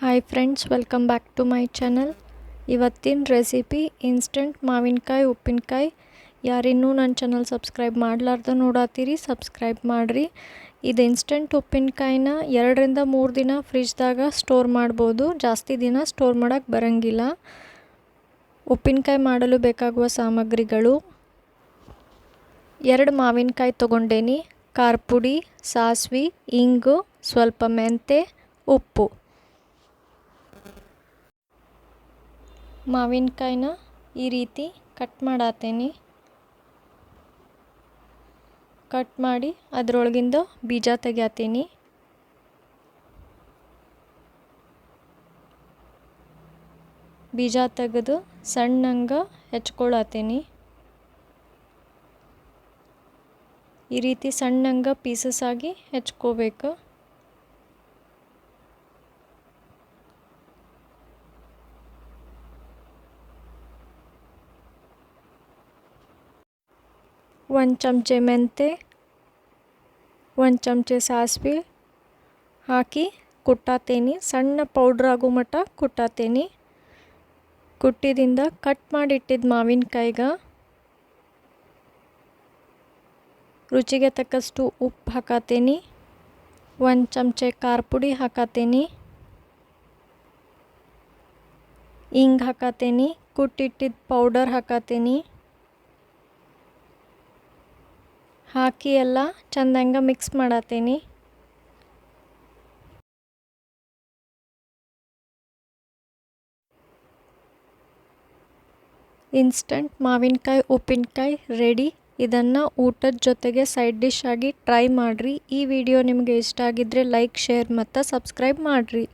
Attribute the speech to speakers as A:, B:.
A: Hi friends welcome back to my channel ಇವತ್ತಿನ recipe instant ಮಾವಿನಕಾಯಿ, ಉಪ್ಪಿನಕಾಯಿ. ಯಾರಿನ್ನೂ ನನ್ನ ಚಾನಲ್ ಸಬ್ಸ್ಕ್ರೈಬ್ ಮಾಡಲಾರ್ದ ನೋಡತ್ತೀರಿ ಸಬ್ಸ್ಕ್ರೈಬ್ ಮಾಡಿರಿ. ಇದು ಇನ್ಸ್ಟಂಟ್ ಉಪ್ಪಿನಕಾಯಿನ ಎರಡರಿಂದ ಮೂರು ದಿನ ಫ್ರಿಜ್ದಾಗ ಸ್ಟೋರ್ ಮಾಡ್ಬೋದು. ಜಾಸ್ತಿ ದಿನ ಸ್ಟೋರ್ ಮಾಡೋಕ್ಕೆ ಬರಂಗಿಲ್ಲ. ಉಪ್ಪಿನಕಾಯಿ ಮಾಡಲು ಬೇಕಾಗುವ ಸಾಮಗ್ರಿಗಳು. ಎರಡು ಮಾವಿನಕಾಯಿ ತೊಗೊಂಡೇನಿ. ಖಾರ ಪುಡಿ, ಸಾಸ್ವೆ, ಇಂಗು, ಸ್ವಲ್ಪ ಮೆಂತೆ ಉಪ್ಪು. ಮಾವಿನಕಾಯಿನ ಈ ರೀತಿ ಕಟ್ ಮಾಡಾತೇನಿ. ಕಟ್ ಮಾಡಿ ಅದರೊಳಗಿಂದ ಬೀಜ ತೆಗ್ಯಾತೀನಿ. ಬೀಜ ತೆಗೆದು ಸಣ್ಣಂಗೆ ಹೆಚ್ಕೊಳತ್ತೀನಿ ಈ ರೀತಿ ಸಣ್ಣಂಗೆ ಪೀಸಸ್ ಆಗಿ ಹೆಚ್ಕೋಬೇಕು. ಒಂದು ಚಮಚೆ ಮೆಂತೆ ಒಂದು ಚಮಚೆ ಸಾಸಿವೆ ಹಾಕಿ ಕುಟ್ಟಾತೇನಿ ಸಣ್ಣ ಪೌಡ್ರ್ ಆಗೋ ಮಟ್ಟ ಕುಟ್ಟಾತೇನಿ ಕುಟ್ಟಿದಿಂದ ಕಟ್ ಮಾಡಿಟ್ಟಿದ್ದ ಮಾವಿನಕಾಯಿಗ ರುಚಿಗೆ ತಕ್ಕಷ್ಟು ಉಪ್ಪು ಹಾಕತೇನಿ ಒಂದು ಚಮಚೆ ಖಾರ ಪುಡಿ ಹಾಕತ್ತೇನಿ ಹಿಂಗೆ ಹಾಕತೇನಿ ಕುಟ್ಟಿಟ್ಟಿದ್ದ ಪೌಡರ್ ಹಾಕತ್ತೇನಿ ಹಾಕಿ ಎಲ್ಲ ಚಂದಂಗ ಮಿಕ್ಸ್ ಮಾಡತ್ತೀನಿ ಇನ್ಸ್ಟಂಟ್ ಮಾವಿನಕಾಯಿ, ಉಪ್ಪಿನಕಾಯಿ ರೆಡಿ ಇದನ್ನು ಊಟದ ಜೊತೆಗೆ ಸೈಡ್ ಡಿಶ್ ಆಗಿ ಟ್ರೈ ಮಾಡಿರಿ. ಈ ವಿಡಿಯೋ ನಿಮಗೆ ಇಷ್ಟ ಆಗಿದ್ದರೆ ಲೈಕ್ ಶೇರ್ ಮತ್ತು ಸಬ್ಸ್ಕ್ರೈಬ್ ಮಾಡಿರಿ.